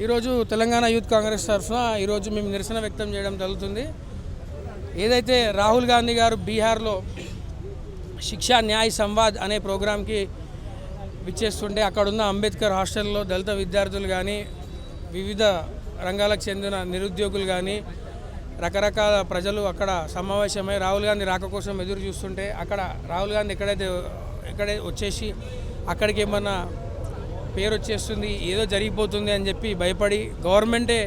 ఈరోజు తెలంగాణ యూత్ కాంగ్రెస్ తరఫున ఈరోజు మేము నిరసన వ్యక్తం చేయడం జరుగుతుంది. ఏదైతే రాహుల్ గాంధీ గారు బీహార్లో శిక్షా న్యాయ సంవాద్ అనే ప్రోగ్రాంకి విచ్చేస్తుంటే అక్కడున్న అంబేద్కర్ హాస్టల్లో దళిత విద్యార్థులు కానీ వివిధ రంగాలకు చెందిన నిరుద్యోగులు కానీ రకరకాల ప్రజలు అక్కడ సమావేశమై రాహుల్ గాంధీ రాక కోసం ఎదురు చూస్తుంటే అక్కడ రాహుల్ గాంధీ ఎక్కడైతే ఎక్కడే వచ్చేసి అక్కడికి ఏమన్నా పేరు వచ్చేస్తుంది ఏదో జరిగిపోతుంది అని చెప్పి భయపడి గవర్నమెంటే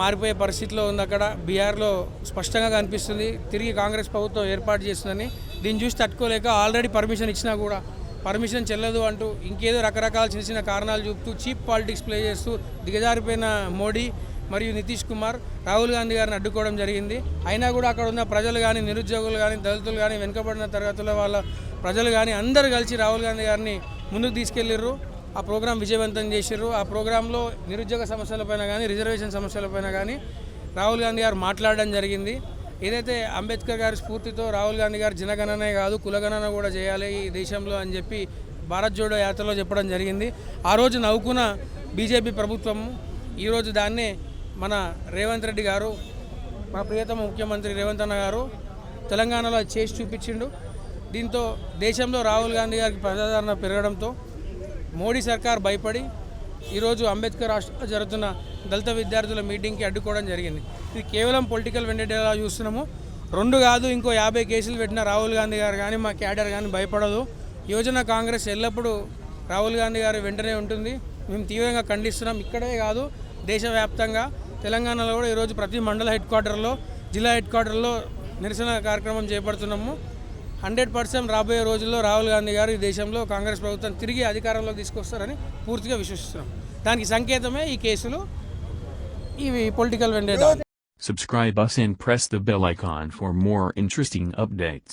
మారిపోయే పరిస్థితిలో ఉంది అక్కడ. బీహార్లో స్పష్టంగా కనిపిస్తుంది తిరిగి కాంగ్రెస్ ప్రభుత్వం ఏర్పాటు చేస్తుందని. దీన్ని చూసి తట్టుకోలేక ఆల్రెడీ పర్మిషన్ ఇచ్చినా కూడా పర్మిషన్ చెల్లదు అంటూ ఇంకేదో రకరకాల చిన్న చిన్న కారణాలు చూపుతూ చీప్ పాలిటిక్స్ ప్లే చేస్తూ దిగజారిపోయిన మోడీ మరియు నితీష్ కుమార్ రాహుల్ గాంధీ గారిని అడ్డుకోవడం జరిగింది. అయినా కూడా అక్కడ ఉన్న ప్రజలు కానీ నిరుద్యోగులు కానీ దళితులు కానీ వెనుకబడిన తరగతుల వాళ్ళ ప్రజలు కానీ అందరూ కలిసి రాహుల్ గాంధీ గారిని ముందుకు తీసుకెళ్ళిర్రు ఆ ప్రోగ్రాం విజయవంతం చేశారు ఆ ప్రోగ్రాంలో నిరుద్యోగ సమస్యలపైన కానీ రిజర్వేషన్ సమస్యలపైన కానీ రాహుల్ గాంధీ గారు మాట్లాడడం జరిగింది. ఏదైతే అంబేద్కర్ గారి స్ఫూర్తితో రాహుల్ గాంధీ గారు జనగణనే కాదు కులగణన కూడా చేయాలి ఈ దేశంలో అని చెప్పి భారత్ జోడో యాత్రలో చెప్పడం జరిగింది. ఆ రోజు నవ్వుకున్న బీజేపీ ప్రభుత్వము ఈరోజు దాన్నే మన రేవంత్ రెడ్డి గారు మా ప్రియతమ ముఖ్యమంత్రి రేవంత్ అన్న గారు తెలంగాణలో చేసి చూపించిండు. దీంతో దేశంలో రాహుల్ గాంధీ గారికి ప్రజాదరణ పెరగడంతో మోడీ సర్కార్ భయపడి ఈరోజు అంబేద్కర్ రాష్ట్రంలో జరుగుతున్న దళిత విద్యార్థుల మీటింగ్కి అడ్డుకోవడం జరిగింది. ఇది కేవలం పొలిటికల్ వెండేలా చూస్తున్నాము. రెండు కాదు ఇంకో యాభై కేసులు పెట్టిన రాహుల్ గాంధీ గారు కానీ మా క్యాడర్ కానీ భయపడదు. యువజన కాంగ్రెస్ ఎల్లప్పుడూ రాహుల్ గాంధీ గారి వెంటనే ఉంటుంది. మేము తీవ్రంగా ఖండిస్తున్నాం. ఇక్కడే కాదు దేశవ్యాప్తంగా. తెలంగాణలో కూడా ఈరోజు ప్రతి మండల హెడ్ క్వార్టర్లో జిల్లా హెడ్ క్వార్టర్లో నిరసన కార్యక్రమం చేపడుతున్నాము. హండ్రెడ్ పర్సెంట్ రాబోయే రోజుల్లో రాహుల్ గాంధీ గారు ఈ దేశంలో కాంగ్రెస్ ప్రభుత్వం తిరిగి అధికారంలోకి తీసుకొస్తారని పూర్తిగా విశ్వసిస్తున్నాం. దానికి సంకేతమే ఈ కేసులు. ఇవి political vendetta Subscribe us and press the bell icon for more interesting updates.